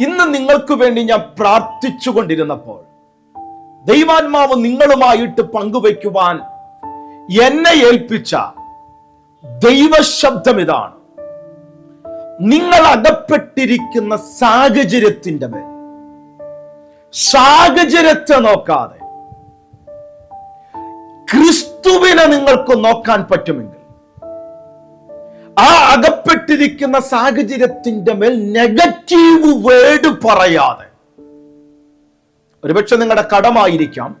ഇന്ന് നിങ്ങൾക്ക് വേണ്ടി ഞാൻ പ്രാർത്ഥിച്ചു കൊണ്ടിരുന്നപ്പോൾ ദൈവാത്മാവ് നിങ്ങളുമായിട്ട് പങ്കുവയ്ക്കുവാൻ എന്നെ ഏൽപ്പിച്ച ദൈവശബ്ദം ഇതാണ്. നിങ്ങൾ അകപ്പെട്ടിരിക്കുന്ന സാഹചര്യത്തിന്റെ മേൽ സാഹചര്യത്തെ നോക്കാതെ ക്രിസ്തുവിനെ നിങ്ങൾക്ക് നോക്കാൻ പറ്റുമെങ്കിൽ ആ അകപ്പെട്ടിരിക്കുന്ന സാഹചര്യത്തിന്റെ മേൽ നെഗറ്റീവ് വേർഡ് പറയാതെ. ഒരുപക്ഷെ നിങ്ങളുടെ കടമായിരിക്കാം.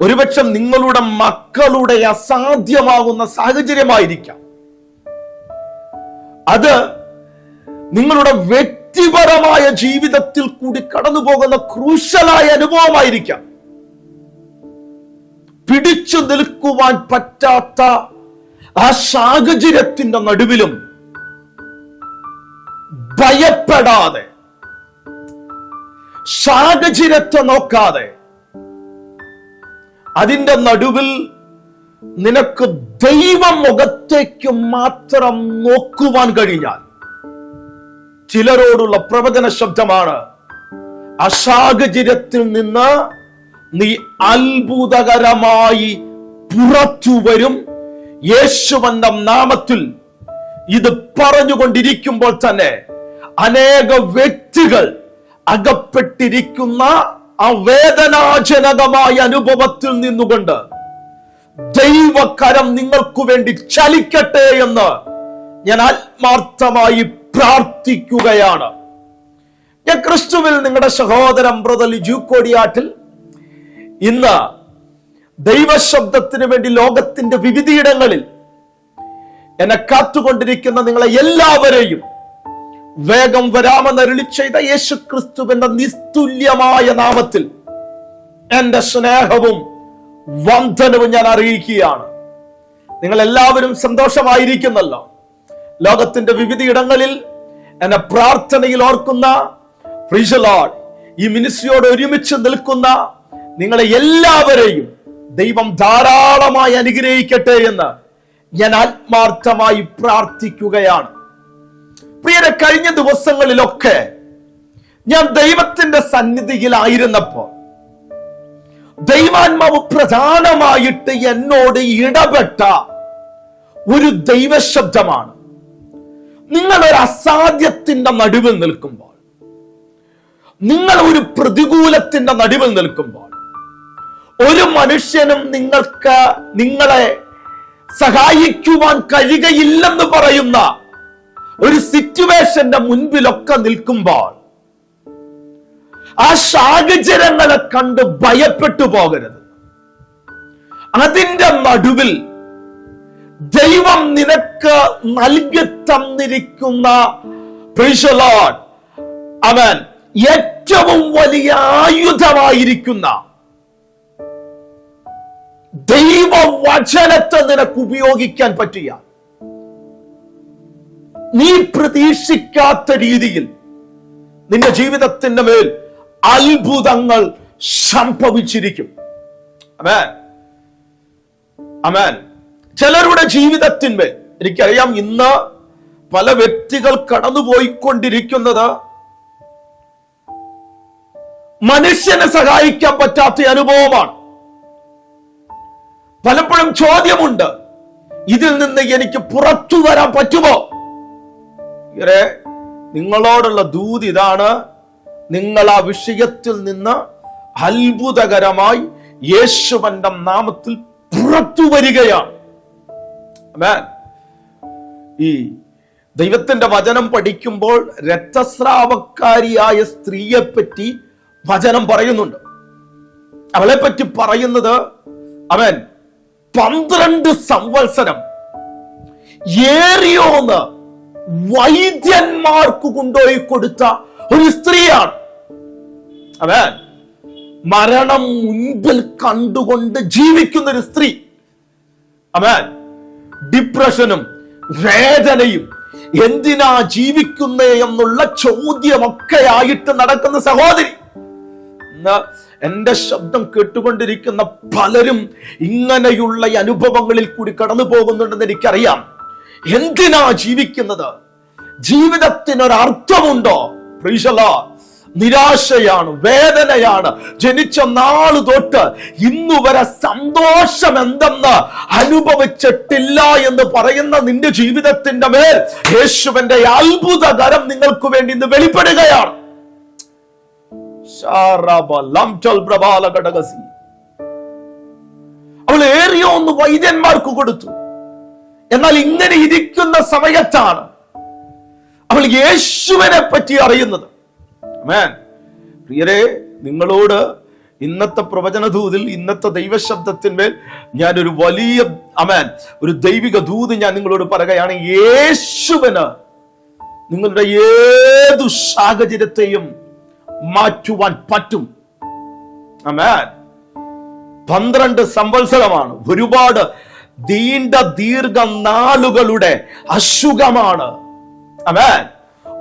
ഒരുപക്ഷെ നിങ്ങളുടെ മക്കളുടെ അസാധ്യമാകുന്ന സാഹചര്യമായിരിക്കാം. അത് നിങ്ങളുടെ വ്യക്തിപരമായ ജീവിതത്തിൽ കൂടി കടന്നു പോകുന്ന ക്രൂശലായ അനുഭവമായിരിക്കാം. പിടിച്ചു നിൽക്കുവാൻ പറ്റാത്ത ആ സാഹചര്യത്തിന്റെ നടുവിലും ഭയപ്പെടാതെ സാഹചര്യത്തെ നോക്കാതെ അതിന്റെ നടുവിൽ നിനക്ക് ദൈവം മുഖത്തേക്ക് മാത്രം നോക്കുവാൻ കഴിഞ്ഞാൽ ചിലരോടുള്ള പ്രവചന ശബ്ദമാണ് ആ സാഹചര്യത്തിൽ നിന്ന് നീ അത്ഭുതകരമായി പുറത്തു വരും യേശുവന്റെ നാമത്തിൽ ഇത് പറഞ്ഞുകൊണ്ടിരിക്കുമ്പോൾ തന്നെ അനേക വ്യക്തികൾ അകപ്പെട്ടിരിക്കുന്ന ആ വേദനാജനകമായ അനുഭവത്തിൽ നിന്നുകൊണ്ട് ദൈവകരം നിങ്ങൾക്കു വേണ്ടി ചലിക്കട്ടെ എന്ന് ഞാൻ ആത്മാർത്ഥമായി പ്രാർത്ഥിക്കുകയാണ്. ഞാൻ ക്രിസ്തുവിൽ നിങ്ങളുടെ സഹോദരൻ ബ്രദർ ലിജു കോടിയാട്ടിൽ ഇന്ന് ദൈവശബ്ദത്തിന് വേണ്ടി ലോകത്തിന്റെ വിവിധയിടങ്ങളിൽ എന്നെ കാത്തുകൊണ്ടിരിക്കുന്ന നിങ്ങളെ എല്ലാവരെയും വേഗം വരാമെന്ന് അരുളി ചെയ്ത യേശു ക്രിസ്തുവിന്റെ നിസ്തുല്യമായ നാമത്തിൽ എന്റെ സ്നേഹവും വന്ധനവും ഞാൻ അറിയിക്കുകയാണ്. നിങ്ങൾ എല്ലാവരും സന്തോഷമായിരിക്കുന്നല്ലോ. ലോകത്തിന്റെ വിവിധയിടങ്ങളിൽ എന്നെ പ്രാർത്ഥനയിൽ ഓർക്കുന്ന the ഈ മിനിസ്ട്രിയോട് ഒരുമിച്ച് നിൽക്കുന്ന നിങ്ങളെ എല്ലാവരെയും ദൈവം ധാരാളമായി അനുഗ്രഹിക്കട്ടെ എന്ന് ഞാൻ ആത്മാർത്ഥമായി പ്രാർത്ഥിക്കുകയാണ്. പ്രിയരെ കഴിഞ്ഞ ദിവസങ്ങളിലൊക്കെ ഞാൻ ദൈവത്തിന്റെ സന്നിധിയിലായിരുന്നപ്പോ ദൈവാത്മാവ് പ്രധാനമായിട്ട് എന്നോട് ഇടപെട്ട ഒരു ദൈവശബ്ദമാണ്. നിങ്ങൾ ഒരു അസാധ്യത്തിന്റെ നടുവിൽ നിൽക്കുമ്പോൾ നിങ്ങൾ ഒരു പ്രതികൂലത്തിന്റെ നടുവിൽ നിൽക്കുമ്പോൾ ഒരു മനുഷ്യനും നിങ്ങൾക്ക് നിങ്ങളെ സഹായിക്കുവാൻ കഴിയുകയില്ലെന്ന് പറയുന്ന ഒരു സിറ്റുവേഷന്റെ മുൻപിലൊക്കെ നിൽക്കുമ്പോൾ ആ സാഹചര്യങ്ങളെ കണ്ട് ഭയപ്പെട്ടു പോകരുത്. അതിന്റെ നടുവിൽ ദൈവം നിനക്ക് നൽകി തന്നിരിക്കുന്ന അവൻ ഏറ്റവും വലിയ ആയുധമായിരിക്കുന്ന ദൈവവചനത്തെ നിനക്ക് ഉപയോഗിക്കാൻ പറ്റിയ നീ പ്രതീക്ഷിക്കാത്ത രീതിയിൽ നിന്റെ ജീവിതത്തിന്റെ മേൽ അത്ഭുതങ്ങൾ സംഭവിച്ചിരിക്കും. അമേൻ അമേൻ ചിലരുടെ ജീവിതത്തിന്മേൽ എനിക്കറിയാം ഇന്ന് പല വ്യക്തികൾ കടന്നുപോയിക്കൊണ്ടിരിക്കുന്നത് മനുഷ്യനെ സഹായിക്കാൻ പറ്റാത്ത അനുഭവമാണ്. പലപ്പോഴും ചോദ്യമുണ്ട്. ഇതിൽ നിന്ന് എനിക്ക് പുറത്തു വരാൻ പറ്റുമോ? ഇവരെ നിങ്ങളോടുള്ള ദൂത് ഇതാണ്. നിങ്ങൾ ആ വിഷയത്തിൽ നിന്ന് അത്ഭുതകരമായി യേശുവന്റെ നാമത്തിൽ പുറത്തു വരികയാണ്. ഈ ദൈവത്തിന്റെ വചനം പഠിക്കുമ്പോൾ രക്തസ്രാവക്കാരിയായ സ്ത്രീയെ പറ്റി വചനം പറയുന്നുണ്ട്. അവളെ പറ്റി പറയുന്നത് അവൻ പന്ത്രണ്ട് സംവത്സരം ഏറിയോന്ന് വൈദ്യന്മാർക്ക് കൊണ്ടുപോയി കൊടുത്ത ഒരു സ്ത്രീയാണ്. അവൻ മരണം മുൻപിൽ കണ്ടുകൊണ്ട് ജീവിക്കുന്ന ഒരു സ്ത്രീ. അവൻ ഡിപ്രഷനും വേദനയും എന്തിനാ ജീവിക്കുന്നേ എന്നുള്ള ചോദ്യമൊക്കെ ആയിട്ട് നടക്കുന്ന സഹോദരി. എന്റെ ശബ്ദം കേട്ടുകൊണ്ടിരിക്കുന്ന പലരും ഇങ്ങനെയുള്ള അനുഭവങ്ങളിൽ കൂടി കടന്നു പോകുന്നുണ്ടെന്ന് എനിക്കറിയാം. എന്തിനാ ജീവിക്കുന്നത്? ജീവിതത്തിന് ഒരു അർത്ഥമുണ്ടോ പ്രീശലാ നിരാശയാണ് വേദനയാണ്. ജനിച്ച നാൾ തൊട്ട് ഇന്നു വരെ സന്തോഷം എന്തെന്ന് അനുഭവിച്ചിട്ടില്ല എന്ന് പറയുന്ന നിന്റെ ജീവിതത്തിന്റെ മേൽ യേശുവിന്റെ അത്ഭുതകരം നിങ്ങൾക്ക് വേണ്ടി ഇന്ന് വെളിപ്പെടുകയാണ്. അവൾ ഏറിയ ഒന്ന് വൈദ്യന്മാർക്ക് കൊടുത്തു. എന്നാൽ ഇങ്ങനെ ഇരിക്കുന്ന സമയത്താണ് അവൾ യേശുവിനെ പറ്റി അറിയുന്നത്. പ്രിയരെ നിങ്ങളോട് ഇന്നത്തെ പ്രവചന ദൂതിൽ ഇന്നത്തെ ദൈവശബ്ദത്തിന്മേൽ ഞാൻ ഒരു വലിയ അമേൻ ഒരു ദൈവിക ദൂത് ഞാൻ നിങ്ങളോട് പറയുകയാണ്. യേശുവിന് നിങ്ങളുടെ ഏതു സാഹചര്യത്തെയും മാറ്റുവാൻ പറ്റും. പന്ത്രണ്ട് സംവത്സരമാണ്. ഒരുപാട് ദീണ്ട ദീർഘ നാളുകളുടെ അസുഖമാണ് അമേൻ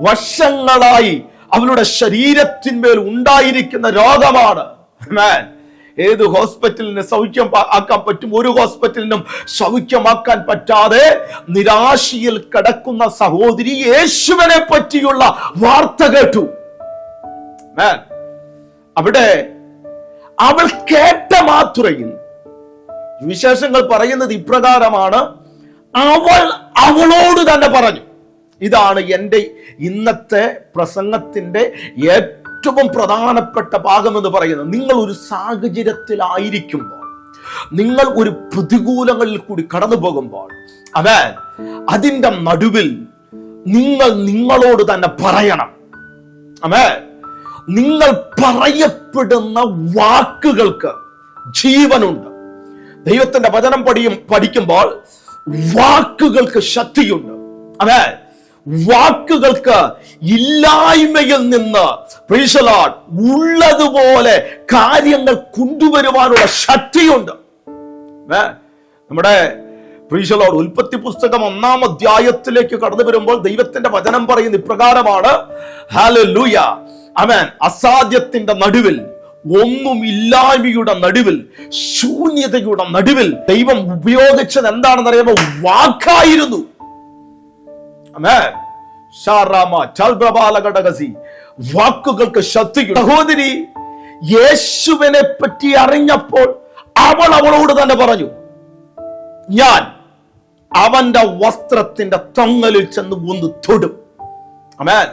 വർഷങ്ങളായി അവരുടെ ശരീരത്തിന്മേൽ ഉണ്ടായിരിക്കുന്ന രോഗമാണ്. അമേൻ ഏത് ഹോസ്പിറ്റലിന് സൗഖ്യം ആക്കാൻ പറ്റും? ഒരു ഹോസ്പിറ്റലിനും സൗഖ്യമാക്കാൻ പറ്റാതെ നിരാശയിൽ കിടക്കുന്ന സഹോദരി യേശുവിനെ പറ്റിയുള്ള വാർത്ത കേട്ടു. അവിടെ അവൾ കേട്ട മാത്രയിൽ വിശേഷങ്ങൾ പറയുന്നത് ഇപ്രകാരമാണ് അവൾ അവളോട് തന്നെ പറഞ്ഞു. ഇതാണ് എന്റെ ഇന്നത്തെ പ്രസംഗത്തിന്റെ ഏറ്റവും പ്രധാനപ്പെട്ട ഭാഗം എന്ന് പറയുന്നത്. നിങ്ങൾ ഒരു സാഹചര്യത്തിലായിരിക്കുമ്പോൾ നിങ്ങൾ ഒരു പ്രതികൂലങ്ങളിൽ കൂടി കടന്നു പോകുമ്പോൾ അവൻ അതിന്റെ നടുവിൽ നിങ്ങൾ നിങ്ങളോട് തന്നെ പറയണം. അമേ നിങ്ങൾ പറയപ്പെടുന്ന വാക്കുകൾക്ക് ജീവനുണ്ട്. ദൈവത്തിന്റെ വചനം പഠിയും പഠിക്കുമ്പോൾ വാക്കുകൾക്ക് ശക്തിയുണ്ട്. അതെ വാക്കുകൾക്ക് ഇല്ലായ്മയിൽ നിന്ന് ഉള്ളതുപോലെ കാര്യങ്ങൾ കൊണ്ടുവരുവാനുള്ള ശക്തിയുണ്ട്. നമ്മുടെ പ്രീശലോട് ഉൽപ്പത്തി പുസ്തകം ഒന്നാം അധ്യായത്തിലേക്ക് കടന്നു വരുമ്പോൾ ദൈവത്തിന്റെ വചനം പറയുന്ന ഇപ്രകാരമാണ്. അസാധ്യത്തിന്റെ നടുവിൽ ഒന്നും ഇല്ലായ്മയുടെ നടുവിൽ ശൂന്യതയുടെ നടുവിൽ ദൈവം ഉപയോഗിച്ചത് എന്താണെന്ന് അറിയുമ്പോൾ വാക്കായിരുന്നു. വാക്കുകൾക്ക് ശക്തിയുണ്ട് സഹോദരി യേശുവിനെ പറ്റി അറിഞ്ഞപ്പോൾ അവൾ അവളോട് തന്നെ പറഞ്ഞു ഞാൻ അവന്റെ വസ്ത്രത്തിന്റെ തൊങ്ങലിൽ ചെന്ന് ഒന്ന് തൊടും. അമേൻ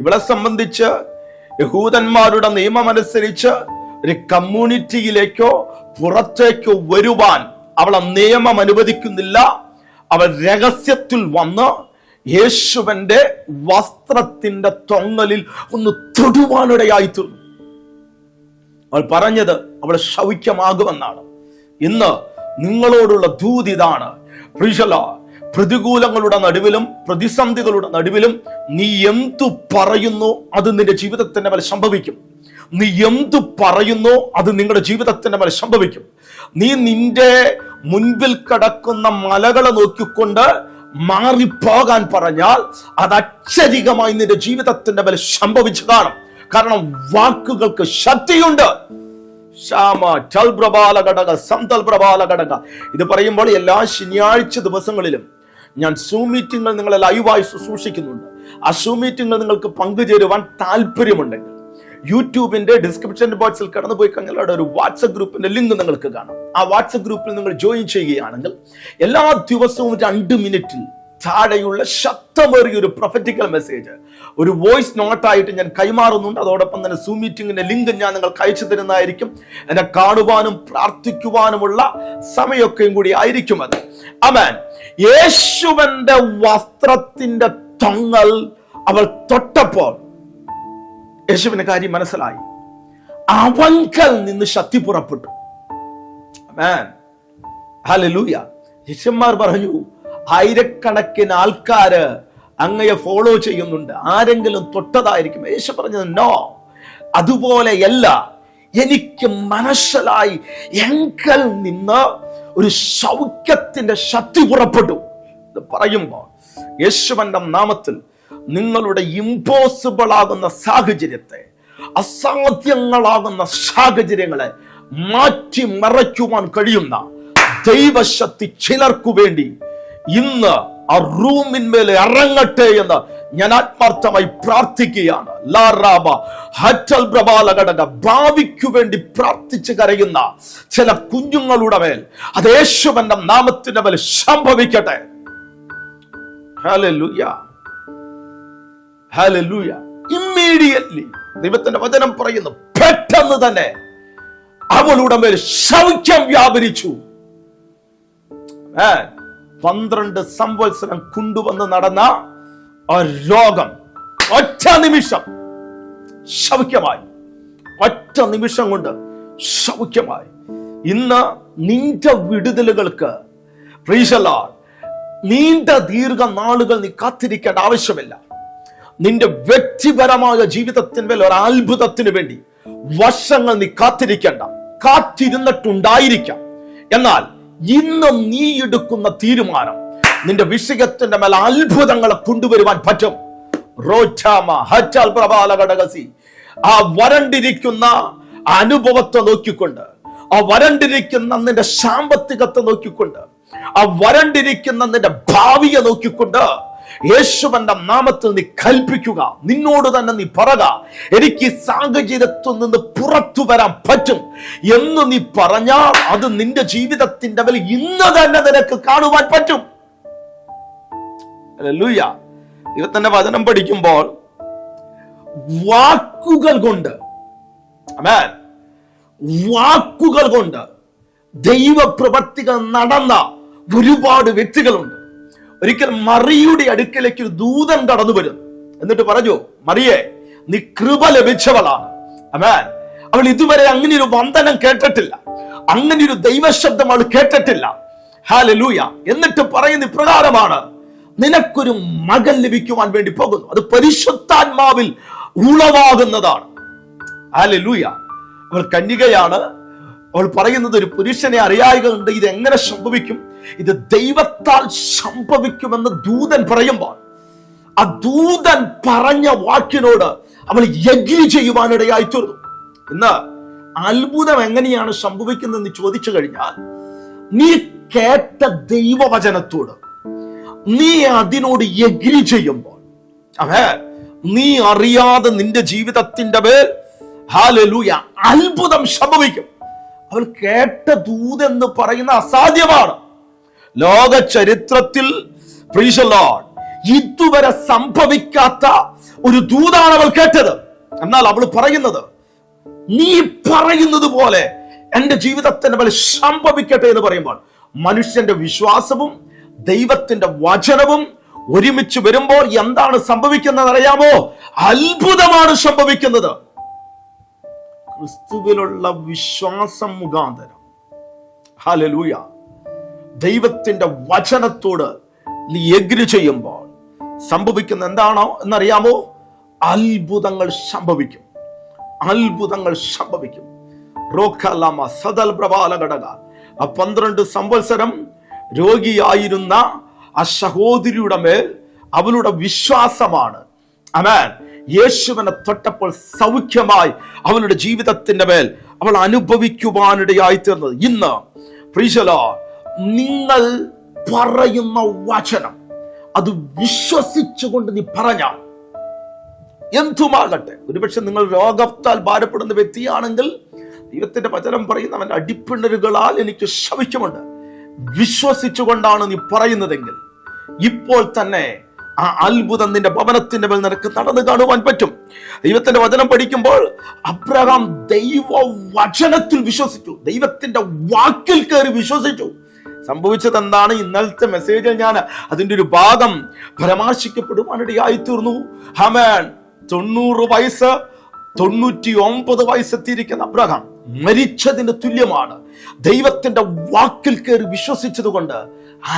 ഇവളെ സംബന്ധിച്ച് യഹൂദന്മാരുടെ നിയമമനുസരിച്ച് ഒരു കമ്മ്യൂണിറ്റിയിലേക്കോ പുറത്തേക്കോ വരുവാൻ അവളെ നിയമം അനുവദിക്കുന്നില്ല. അവൾ രഹസ്യത്തിൽ വന്ന് യേശുവന്റെ വസ്ത്രത്തിന്റെ തൊങ്ങലിൽ ഒന്ന് തൊടുവാനിടയായി തീർന്നു. അവൾ പറഞ്ഞത് അവൾ ശൗക്യമാകുമെന്നാണ് ഇന്ന് നിങ്ങളോടുള്ള ദൂത് പ്രതികൂലങ്ങളുടെ നടുവിലും പ്രതിസന്ധികളുടെ നടുവിലും നീ എന്തു പറയുന്നു അത് നിന്റെ ജീവിതത്തിന്റെ മേൽ സംഭവിക്കും. നീ എന്തു പറയുന്നു അത് നിങ്ങളുടെ ജീവിതത്തിന്റെ മേൽ സംഭവിക്കും. നീ നിന്റെ മുൻപിൽ കിടക്കുന്ന മലകളെ നോക്കിക്കൊണ്ട് മാറിപ്പോകാൻ പറഞ്ഞാൽ അത് അക്ഷരികമായി നിന്റെ ജീവിതത്തിന്റെ മേൽ സംഭവിച്ചു കാണും കാരണം വാക്കുകൾക്ക് ശക്തിയുണ്ട്. ശ്യാമ ചൽപ്രബാല ഘടക ഘടക ഇത് പറയുമ്പോൾ എല്ലാ ശനിയാഴ്ച ദിവസങ്ങളിലും ഞാൻ സൂം മീറ്റിംഗുകൾ നിങ്ങളെ ലൈവായി ശുശ്രൂഷിക്കുന്നുണ്ട് ആ സൂം മീറ്റിംഗുകൾ നിങ്ങൾക്ക് പങ്കുചേരുവാൻ താല്പര്യമുണ്ടെങ്കിൽ യൂട്യൂബിന്റെ ഡിസ്ക്രിപ്ഷൻ ബോക്സിൽ കടന്നു പോയി ഒരു വാട്സപ്പ് ഗ്രൂപ്പിന്റെ ലിങ്ക് നിങ്ങൾക്ക് കാണാം. ആ വാട്സപ്പ് ഗ്രൂപ്പിൽ നിങ്ങൾ ജോയിൻ ചെയ്യുകയാണെങ്കിൽ എല്ലാ ദിവസവും രണ്ട് മിനിറ്റിൽ താഴെയുള്ള ശക്തമേറിയ ഒരു പ്രൊഫറ്റിക്കൽ മെസ്സേജ് ഒരു വോയിസ് നോട്ടായിട്ട് ഞാൻ കൈമാറുന്നുണ്ട്. അതോടൊപ്പം തന്നെ സൂ മീറ്റിംഗിന്റെ ലിങ്ക് ഞാൻ നിങ്ങൾക്ക് അയച്ചു തരുന്നതായിരിക്കും. എന്നെ കാണുവാനും പ്രാർത്ഥിക്കുവാനുമുള്ള സമയമൊക്കെയും കൂടി ആയിരിക്കും അത്. അമാൻ യേശുവന്റെ വസ്ത്രത്തിന്റെ തൊങ്ങൽ അവൾ തൊട്ടപ്പോൾ യേശുവിന്റെ കാര്യം മനസ്സിലായി. അവങ്കൽ നിന്ന് ശക്തി പുറപ്പെട്ടു. അമേൻ ഹല്ലേലൂയ ശിഷ്യന്മാർ പറഞ്ഞു ആയിരക്കണക്കിന് ആൾക്കാര് അങ്ങയെ ഫോളോ ചെയ്യുന്നുണ്ട്. ആരെങ്കിലും തൊട്ടതായിരിക്കും. യേശു പറഞ്ഞത് നോ അതുപോലെയല്ല എനിക്ക് മനസ്സിലായി എങ്കൽ നിന്ന് ഒരു സൗഖ്യത്തിന്റെ ശക്തി പുറപ്പെട്ടു. ഇത് പറയുമ്പോൾ യേശുവന്റെ നാമത്തിൽ നിങ്ങളുടെ ഇമ്പോസിബിൾ ആകുന്ന സാഹചര്യത്തെ അസാധ്യങ്ങളാകുന്ന സാഹചര്യങ്ങളെ മാറ്റി മറയ്ക്കുവാൻ കഴിയുന്ന ദൈവശക്തി ചിലർക്കു വേണ്ടി ഇന്ന് ആ റൂമിന്മേൽ ഇറങ്ങട്ടെ എന്ന് ഞാൻ ആത്മാർത്ഥമായി പ്രാർത്ഥിക്കുകയാണ്. ലാറാബ ഹറ്റൽ പ്രബാല ഘടക ഭാവിക്കു വേണ്ടി പ്രാർത്ഥിച്ച് കരയുന്ന ചില കുഞ്ഞുങ്ങളുടെ മേൽ അത് യേശുവന്റെ നാമത്തിന്റെ മേൽ സംഭവിക്കട്ടെ. ഇമ്മീഡിയറ്റ്ലി ദൈവത്തിന്റെ വചനം പറയുന്നു പെട്ടെന്ന് തന്നെ അവളുടെ മേൽ ശൗക്യം വ്യാപരിച്ചു. Amen. പന്ത്രണ്ട് സംവത്സരം കൊണ്ടുവന്ന് നടന്ന ആ രോഗം ഒറ്റ നിമിഷം സൗഖ്യമായി ഒറ്റ നിമിഷം കൊണ്ട് സൗഖ്യമായി ഇന്ന് നിന്റെ വിടുതലുകൾക്ക് നീണ്ട ദീർഘ നാളുകൾ നീ കാത്തിരിക്കേണ്ട ആവശ്യമില്ല. നിന്റെ വ്യക്തിപരമായ ജീവിതത്തിന്മേൽ ഒരു അത്ഭുതത്തിന് വേണ്ടി വർഷങ്ങൾ നീ കാത്തിരിക്കേണ്ട. കാത്തിരുന്നിട്ടുണ്ടായിരിക്കാം. എന്നാൽ ഇന്ന് നീ എടുക്കുന്ന തീരുമാനം നിന്റെ വിഷയത്തിന്റെ മേൽ അത്ഭുതങ്ങളെ കൊണ്ടുവരുവാൻ പറ്റും. ആ വരണ്ടിരിക്കുന്ന അനുഭവത്തെ നോക്കിക്കൊണ്ട് ആ വരണ്ടിരിക്കുന്ന നിന്റെ സാമ്പത്തികത്തെ നോക്കിക്കൊണ്ട് ആ വരണ്ടിരിക്കുന്ന നിന്റെ ഭാവിയെ നോക്കിക്കൊണ്ട് യേശുവന്റെ നാമത്തിൽ നീ കൽപ്പിക്കുക. നിന്നോട് തന്നെ നീ പറക. എനിക്ക് സാഹചര്യത്തിൽ നിന്ന് പുറത്തു വരാൻ പറ്റും എന്ന് നീ പറഞ്ഞാൽ അത് നിന്റെ ജീവിതത്തിന്റെ വില ഇന്ന് തന്നെ നിനക്ക് കാണുവാൻ പറ്റും. ലൂയ ദൈവത്തിന്റെ വചനം പഠിക്കുമ്പോൾ വാക്കുകൾ കൊണ്ട് വാക്കുകൾ കൊണ്ട് ദൈവപ്രവർത്തികൾ നടന്ന ഒരുപാട് വ്യക്തികളുണ്ട്. ഒരിക്കൽ മറിയുടെ അടുക്കലേക്ക് ഒരു ദൂതൻ കടന്നു വരും എന്നിട്ട് പറഞ്ഞു മറിയെ നീ കൃപ ലഭിച്ചവളാണ്. അമേൻ അവൾ ഇതുവരെ അങ്ങനെ ഒരു വന്ദനം കേട്ടിട്ടില്ല. അങ്ങനെ ഒരു ദൈവശബ്ദം അവൾ കേട്ടിട്ടില്ല. ഹാലലൂയ എന്നിട്ട് പറയുന്ന ഇപ്രകാരമാണ് നിനക്കൊരു മകൻ ലഭിക്കുവാൻ വേണ്ടി പോകുന്നു. അത് പരിശുദ്ധാത്മാവിൽ ഉളവാകുന്നതാണ്. ഹാലലൂയ അവൾ കന്യകയാണ്. അവൾ പറയുന്നത് ഒരു പുരുഷനെ അറിയായകൊണ്ട് ഇത് എങ്ങനെ സംഭവിക്കും? ഇത് ദൈവത്താൽ സംഭവിക്കുമെന്ന് ദൂതൻ പറയുമ്പോൾ ആ ദൂതൻ പറഞ്ഞ വാക്കിനോട് അവൾ യഗ്നി ചെയ്യുവാനിടയായി തീർന്നു. ഇന്ന് അത്ഭുതം എങ്ങനെയാണ് സംഭവിക്കുന്നതെന്ന് ചോദിച്ചു കഴിഞ്ഞാൽ നീ കേട്ട ദൈവവചനത്തോട് നീ അതിനോട് യഗ്രി ചെയ്യുമ്പോൾ അവേ നീ അറിയാതെ നിന്റെ ജീവിതത്തിന്റെ മേൽ ഹാലലൂയ അത്ഭുതം സംഭവിക്കും. അവൾ കേട്ട ദൂതെന്ന് പറയുന്ന അസാധ്യമാണ്. ലോക ചരിത്രത്തിൽ ഇതുവരെ സംഭവിക്കാത്ത ഒരു ദൂതാണ് അവൾ കേട്ടത്. എന്നാൽ അവൾ പറയുന്നത് നീ പറയുന്നത് പോലെ എന്റെ ജീവിതത്തിന് മേൽ സംഭവിക്കട്ടെ എന്ന് പറയുമ്പോൾ മനുഷ്യന്റെ വിശ്വാസവും ദൈവത്തിന്റെ വചനവും ഒരുമിച്ച് വരുമ്പോൾ എന്താണ് സംഭവിക്കുന്നത് അറിയാമോ? അത്ഭുതമാണ് സംഭവിക്കുന്നത്. ക്രിസ്തുവിലുള്ള വിശ്വാസം മുഖാന്തരം. ഹലലൂയ ദൈവത്തിന്റെ വചനത്തോട് നീ എഗ്രി ചെയ്യുമ്പോൾ സംഭവിക്കുന്ന എന്താണോ എന്നറിയാമോ? അത്ഭുതങ്ങൾ സംഭവിക്കും. അത്ഭുതങ്ങൾ സംഭവിക്കും. റോഖലാമ സദൽ പ്രബാല ഘടക. ആ പന്ത്രണ്ട് സംവത്സരം രോഗിയായിരുന്ന ആ സഹോദരിയുടെ മേൽ അവളുടെ വിശ്വാസമാണ്. അമേൻ യേശുവിനെ തൊട്ടപ്പോൾ സൗഖ്യമായി അവളുടെ ജീവിതത്തിന്റെ മേൽ അവൾ അനുഭവിക്കുവാനിടയായി തീർന്നത്. ഇന്ന് പ്രീശലോ നിങ്ങൾ പറയുന്ന വചനം അത് വിശ്വസിച്ചുകൊണ്ട് നീ പറഞ്ഞ എന്തുമാകട്ടെ? ഒരുപക്ഷെ നിങ്ങൾ രോഗത്താൽ ഭാരപ്പെടുന്ന വ്യക്തിയാണെങ്കിൽ ദൈവത്തിന്റെ വചനം പറയുന്ന അവന്റെ അടിപ്പിണരുകളാൽ എനിക്ക് ശവിക്കുമുണ്ട്. വിശ്വസിച്ചുകൊണ്ടാണ് നീ പറയുന്നതെങ്കിൽ ഇപ്പോൾ തന്നെ ആ അത്ഭുതം നിന്റെ ഭവനത്തിന്റെ മേൽ നിനക്ക് നടന്നു കാണുവാൻ പറ്റും. ദൈവത്തിന്റെ വചനം പഠിക്കുമ്പോൾ അബ്രഹാം ദൈവ വചനത്തിൽ വിശ്വസിച്ചു. ദൈവത്തിന്റെ വാക്കിൽ കയറി വിശ്വസിച്ചു. സംഭവിച്ചത് എന്താണ് ഇന്നലത്തെ മെസ്സേജിൽ ഞാൻ അതിന്റെ ഒരു ഭാഗം പരാമർശിക്കപ്പെടുവാനിടയായി തീർന്നു ഹമേൻ തൊണ്ണൂറ് വയസ്സ് തൊണ്ണൂറ്റി ഒമ്പത് വയസ്സെത്തിയിരിക്കുന്ന അബ്രഹാം മരിച്ചതിന് തുല്യമാണ്. ദൈവത്തിന്റെ വാക്കിൽ കയറി വിശ്വസിച്ചതുകൊണ്ട്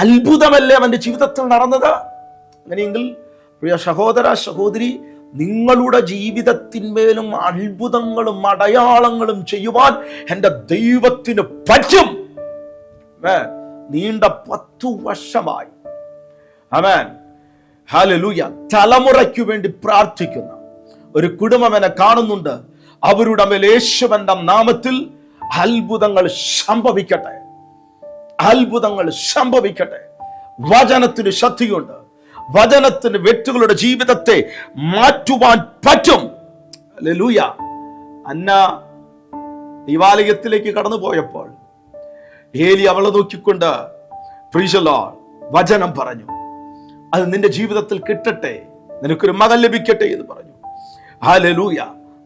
അത്ഭുതമല്ലേ അവന്റെ ജീവിതത്തിൽ നടന്നത്? അങ്ങനെയെങ്കിൽ പ്രിയ സഹോദര സഹോദരി നിങ്ങളുടെ ജീവിതത്തിന്മേലും അത്ഭുതങ്ങളും അടയാളങ്ങളും ചെയ്യുവാൻ എന്റെ ദൈവത്തിന് പറ്റും. നീണ്ട പത്തു വർഷമായി. അമേൻ ഹാലലൂയ തലമുറയ്ക്കു വേണ്ടി പ്രാർത്ഥിക്കുന്ന ഒരു കുടുംബം എന്നെ കാണുന്നുണ്ട്. അവരുടെ മേൽ യേശുവന്റെ നാമത്തിൽ അത്ഭുതങ്ങൾ സംഭവിക്കട്ടെ. അത്ഭുതങ്ങൾ സംഭവിക്കട്ടെ. വചനത്തിന് ശക്തിയുണ്ട്. വചനത്തിന് വ്യക്തികളുടെ ജീവിതത്തെ മാറ്റുവാൻ പറ്റും. ലൂയ അന്ന ദൈവാലയത്തിലേക്ക് കടന്നു പോയപ്പോൾ ഏലി അവളെ നോക്കിക്കൊണ്ട് പ്രീശലോ വചനം പറഞ്ഞു. അത് നിന്റെ ജീവിതത്തിൽ കിട്ടട്ടെ. നിനക്കൊരു മകൻ ലഭിക്കട്ടെ എന്ന് പറഞ്ഞു. ഹാലലൂയ.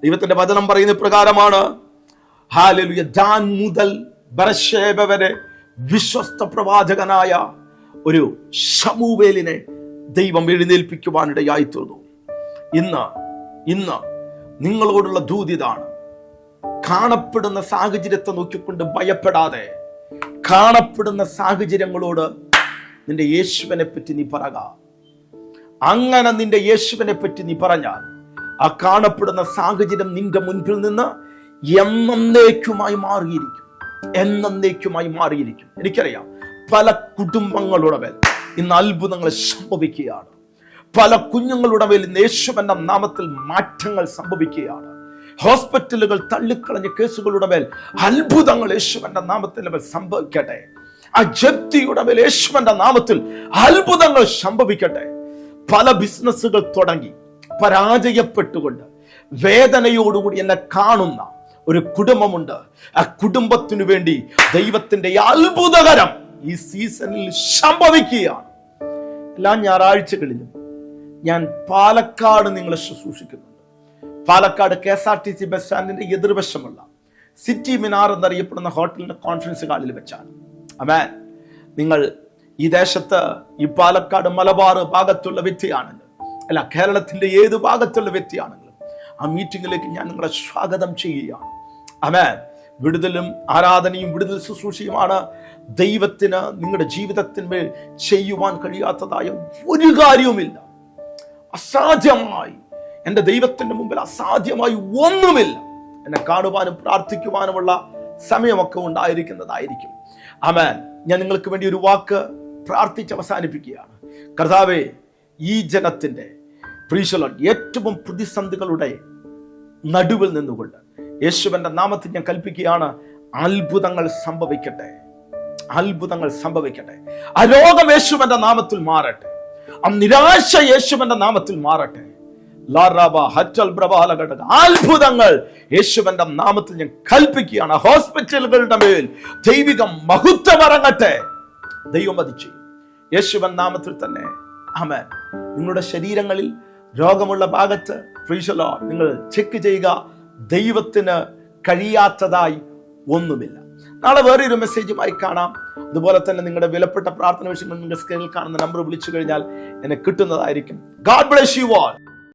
ദൈവത്തിന്റെ വചനം പറയുന്ന പ്രകാരമാണ് ഹാലലൂയ ദാൻ മുതൽ ബരശേബ വരെ വിശ്വസ്ത പ്രവാചകനായ ഒരു ഷമൂവേലിനെ ദൈവം എഴുന്നേൽപ്പിക്കുവാനിടയായി തീർന്നു ഇന്ന് ഇന്ന് നിങ്ങളോടുള്ള ദൂതിതാണ് കാണപ്പെടുന്ന സാഹചര്യത്തെ നോക്കിക്കൊണ്ട് ഭയപ്പെടാതെ കാണപ്പെടുന്ന സാഹചര്യങ്ങളോട് നിന്റെ യേശുവിനെ പറ്റി നീ പറക. അങ്ങനെ നിന്റെ യേശുവിനെ പറ്റി നീ പറഞ്ഞാൽ ആ കാണപ്പെടുന്ന സാഹചര്യം നിന്റെ മുൻപിൽ നിന്ന് എന്നേക്കുമായി മാറിയിരിക്കും. എന്നേക്കുമായി മാറിയിരിക്കും. എനിക്കറിയാം പല കുടുംബങ്ങളുടെ മേൽ ഇന്ന് അത്ഭുതങ്ങൾ സംഭവിക്കുകയാണ്. പല കുഞ്ഞുങ്ങളുടെ മേൽ യേശുവന്റെ നാമത്തിൽ മാറ്റങ്ങൾ സംഭവിക്കുകയാണ്. ഹോസ്പിറ്റലുകൾ തള്ളിക്കളഞ്ഞ കേസുകളുടെ മേൽ അത്ഭുതങ്ങൾ യേശുവിന്റെ നാമത്തിൽ മേൽ സംഭവിക്കട്ടെ. ആ ജപ്തിയുടെ മേൽ യേശുവിന്റെ നാമത്തിൽ അത്ഭുതങ്ങൾ സംഭവിക്കട്ടെ. പല ബിസിനസ്സുകൾ തുടങ്ങി പരാജയപ്പെട്ടുകൊണ്ട് വേദനയോടുകൂടി എന്നെ കാണുന്ന ഒരു കുടുംബമുണ്ട്. ആ കുടുംബത്തിനു വേണ്ടി ദൈവത്തിന്റെ അത്ഭുതകരം ഈ സീസണിൽ സംഭവിക്കുകയാണ്. എല്ലാ ഞായറാഴ്ചകളിലും ഞാൻ പാലക്കാട് നിങ്ങളെ ശുശ്രൂഷിക്കുന്നുണ്ട് Palakkad K S R T C bus സ്റ്റാൻഡിന്റെ എതിർവശമുള്ള സിറ്റി മിനാർ എന്നറിയപ്പെടുന്ന ഹോട്ടലിന്റെ കോൺഫറൻസ് ഹാളിൽ വെച്ചാണ്. അമേൻ. നിങ്ങൾ ഈ ദേശത്ത് ഈ പാലക്കാട് മലബാർ ഭാഗത്തുള്ള വ്യക്തിയാണെങ്കിൽ അല്ല കേരളത്തിന്റെ ഏത് ഭാഗത്തുള്ള വ്യക്തിയാണെങ്കിലും ആ മീറ്റിംഗിലേക്ക് ഞാൻ നിങ്ങളെ സ്വാഗതം ചെയ്യുകയാണ്. അമേൻ. വിടുതലും ആരാധനയും വിടുതൽ ശുശ്രൂഷയുമാണ് ദൈവത്തിന് നിങ്ങളുടെ ജീവിതത്തിന്മേൽ ചെയ്യുവാൻ കഴിയാത്തതായ ഒരു കാര്യവുമില്ല. അസാധ്യമായി എന്റെ ദൈവത്തിന്റെ മുമ്പിൽ അസാധ്യമായി ഒന്നുമില്ല. എന്നെ കാണുവാനും പ്രാർത്ഥിക്കുവാനുമുള്ള സമയമൊക്കെ ഉണ്ടായിരിക്കുന്നതായിരിക്കും. അമേൻ ഞാൻ നിങ്ങൾക്ക് വേണ്ടി ഒരു വാക്ക് പ്രാർത്ഥിച്ച് അവസാനിപ്പിക്കുകയാണ്. കർത്താവെ ഈ ജനത്തിന്റെ പ്രീശലൻ ഏറ്റവും പ്രതിസന്ധികളുടെ നടുവിൽ നിന്നുകൊണ്ട് യേശുവിന്റെ നാമത്തിൽ ഞാൻ കൽപ്പിക്കുകയാണ് അത്ഭുതങ്ങൾ സംഭവിക്കട്ടെ. അത്ഭുതങ്ങൾ സംഭവിക്കട്ടെ. ആ രോഗം യേശുവിന്റെ നാമത്തിൽ മാറട്ടെ. ആ നിരാശ യേശുവിന്റെ നാമത്തിൽ മാറട്ടെ. അത്ഭുതങ്ങൾ യേശുവന്റെ നാമത്തിൽ ഞാൻ കൽപ്പിക്കുകയാണ്. ഹോസ്പിറ്റലുകളുടെ മേൽ ദൈവികം മഹത്വം ഇറങ്ങട്ടെ ദൈവം ചെയ്യും. യേശുവൻ നാമത്തിൽ തന്നെ. ആമേൻ. നിങ്ങളുടെ ശരീരങ്ങളിൽ രോഗമുള്ള ഭാഗത്ത് ഫ്രീഷലോ നിങ്ങൾ ചെക്ക് ചെയ്യുക. ദൈവത്തിന് കഴിയാത്തതായി ഒന്നുമില്ല. നാളെ വേറൊരു മെസ്സേജുമായി കാണാം. അതുപോലെ തന്നെ നിങ്ങളുടെ വിലപ്പെട്ട പ്രാർത്ഥന വിഷയങ്ങൾ നിങ്ങളുടെ സ്ക്രീനിൽ കാണുന്ന നമ്പർ വിളിച്ചു കഴിഞ്ഞാൽ എന്നെ കിട്ടുന്നതായിരിക്കും. God bless you all